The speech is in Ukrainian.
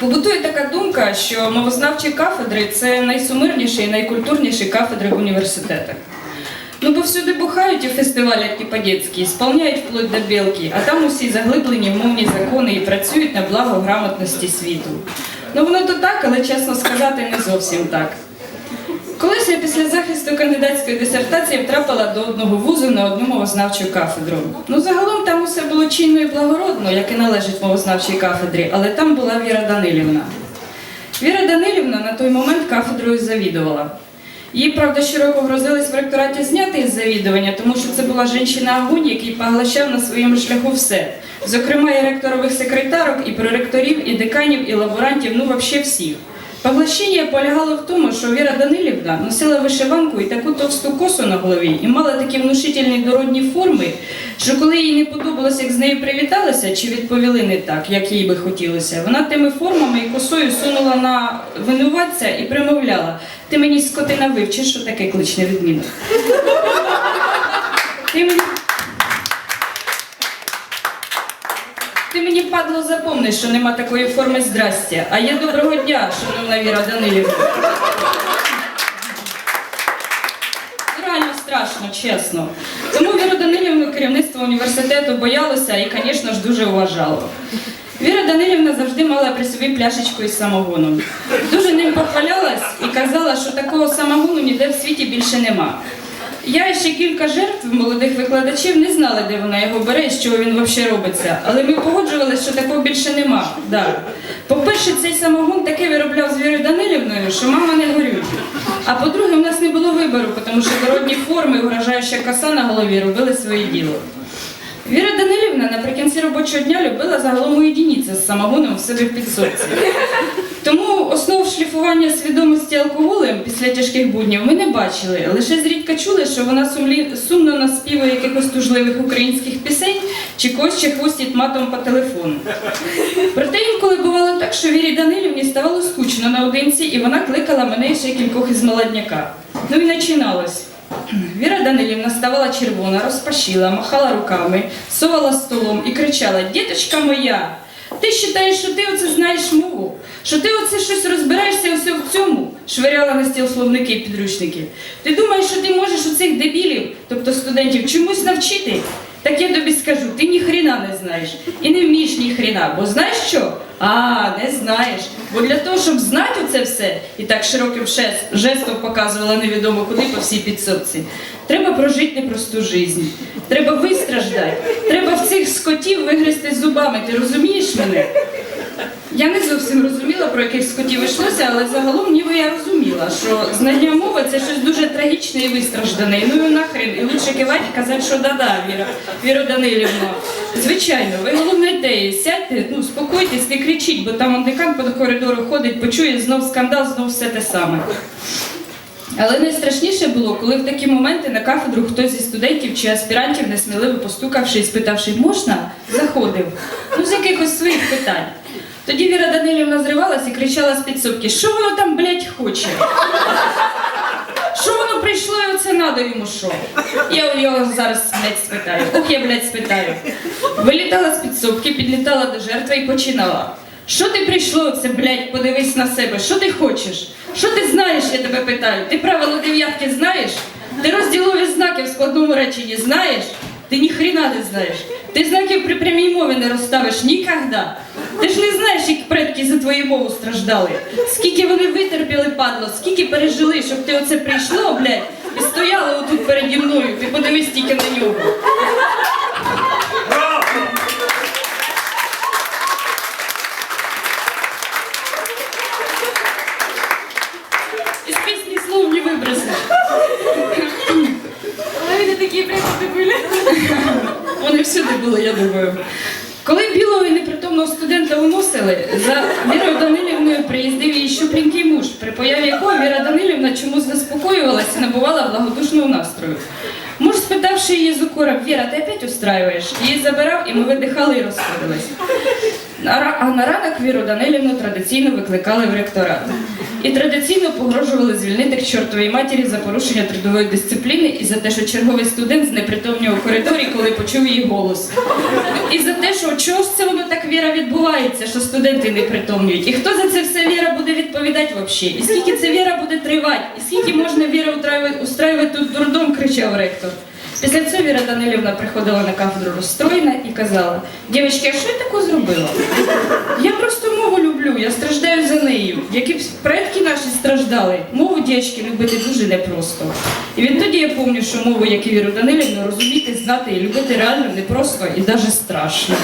Побутує така думка, що мовознавчі кафедри це найсумирніші і найкультурніші кафедри в університетах. Ну, бо всюди бухають і фестивалять по-дєцьки, сповняють вплоть до білки, а там усі заглиблені мовні закони і працюють на благо грамотності світу. Ну воно то так, але чесно сказати, не зовсім так. Колись після захисту кандидатської дисертації втрапила до одного вузу на одну мовознавчу кафедру. Ну, загалом там усе було чинно і благородно, як і належить мовознавчій кафедрі, але там була Віра Данилівна. Віра Данилівна на той момент кафедрою завідувала. Їй, правда, щороку грозились в ректораті зняти із завідування, тому що це була жінчина-агунь, який поглощав на своєму шляху все. Зокрема, і ректорових секретарок, і проректорів, і деканів, і лаборантів, ну взагалі всіх. Поглощення полягало в тому, що Віра Данилівна носила вишиванку і таку товсту косу на голові і мала такі внушительні дородні форми, що коли їй не подобалося, як з нею привіталися чи відповіли не так, як їй би хотілося, вона тими формами і косою сунула на винуватця і примовляла: ти мені скотина вивчиш, що таке кличне відмінок. Ти мені падло запомни, що нема такої форми здрастя. А є доброго дня, шановна Віра Данилівна. Реально страшно, чесно. Тому Віру Данилівну керівництво університету боялося і, звісно ж, дуже вважало. Віра Данилівна завжди мала при собі пляшечку із самогоном. Дуже ним похвалялась і казала, що такого самогону ніде в світі більше нема. Я і ще кілька жертв молодих викладачів не знали, де вона його бере з чого він взагалі робиться. Але ми погоджувалися, що такого більше нема. Да. По-перше, цей самогон таки виробляв з Вірою Данилівною, що мама не горює. А по-друге, у нас не було вибору, тому що дородні форми, і угрожаюча коса на голові робили своє діло. Віра Данилівна наприкінці робочого дня любила загалом уєдінитися з самогоном в себе в підсобці. Тому основ шліфування свідомості алкоголем після тяжких буднів ми не бачили. Лише зрідка чули, що вона сумлі... сумно наспівує якихось тужливих українських пісень чи когось ще хвостить матом по телефону. Проте інколи бувало так, що Вірі Данилівні ставало скучно наодинці, і вона кликала мене ще кількох із молодняка. Ну і починалось. Віра Данилівна ставала червона, розпашіла, махала руками, совала столом і кричала: Діточка моя, ти вважаєш, що ти оце знаєш мову, що ти оце щось розбираєшся усе в цьому, швиряла на стіл словники і підручники. Ти думаєш, що ти можеш у цих дебілів, тобто студентів, чомусь навчити? Так я тобі скажу, ти ні хріна не знаєш і не вмієш ні хріна, бо знаєш що? А, не знаєш. Бо для того, щоб знати оце все, і так широким жестом показувала невідомо куди по всій підсобці, треба прожити непросту життя. Треба вистраждати. Треба в цих скотів вигризти зубами. Ти розумієш мене? Я не зовсім розуміла, про яких скотів йшлося, але загалом ніби я розуміла, що знання мови це щось дуже трагічне і вистраждане. Ну і нахрен, і лучше кивати і казати, що да-да, Віра, Віра Данилівна. Звичайно, ви головне те, сядьте, ну спокойтесь, не кричіть, бо там он декан по коридору ходить, почує знов скандал, знов все те саме. Але найстрашніше було, коли в такі моменти на кафедру хтось зі студентів чи аспірантів, несміливо постукавши і спитавши, можна, заходив, ну з якихось своїх питань. Тоді Віра Данилівна зривалась і кричала з підсобки, що воно там, блядь, хоче? Що воно прийшло і оце надо йому що? Я у його зараз, блядь, спитаю. Ох, я, блядь, спитаю. Вилітала з підсобки, підлітала до жертви і починала. Що ти прийшло, це, блядь, подивись на себе, що ти хочеш? Що ти знаєш, я тебе питаю? Ти правило дев'ятки знаєш? Ти розділові знаки в складному реченні знаєш? Ти ні хрена не знаєш. Ти знаків при прямій мові не розставиш ніколи. Ти ж не знаєш, як предки за твою мову страждали. Скільки вони витерпіли, падло, скільки пережили, щоб ти оце прийшло, блядь, і стояла отут переді мною. Ти подивись тільки на нього. Із пісні слов не вибросиш. А это такие преподы были. Вони всюди були, я думаю. Коли білого і непритомного студента виносили, за Вірою Данилівною приїздив її щупленький муж, при появі якого Віра Данилівна чомусь заспокоювалася і набувала благодушного настрою. Муж, спитавши її з укором, Віра, ти опять устраюєш? Її забирав, і ми видихали і розходились. А на ранок Віру Данилівну традиційно викликали в ректорат. І традиційно погрожували звільнити к чортовій матері за порушення трудової дисципліни і за те, що черговий студент знепритомнів у коридорі, коли почув її голос. І за те, що чого ж це воно так Віра відбувається, що студенти не притомнюють. І хто за це все Віра буде відповідати взагалі? І скільки це Віра буде тривати? І скільки можна Віра устраювати тут дурдом, кричав ректор. Після цього Віра Данилівна приходила на кафедру розстроєна і казала: дівчатки, а що я таку зробила? Я просто мову люблю, я страждаю за нею. Які б предки наші страждали, мову дівчатки любити дуже непросто. І відтоді я пам'ятаю, що мову, як і Віру Данилівну, розуміти, знати і любити реально непросто і навіть страшно.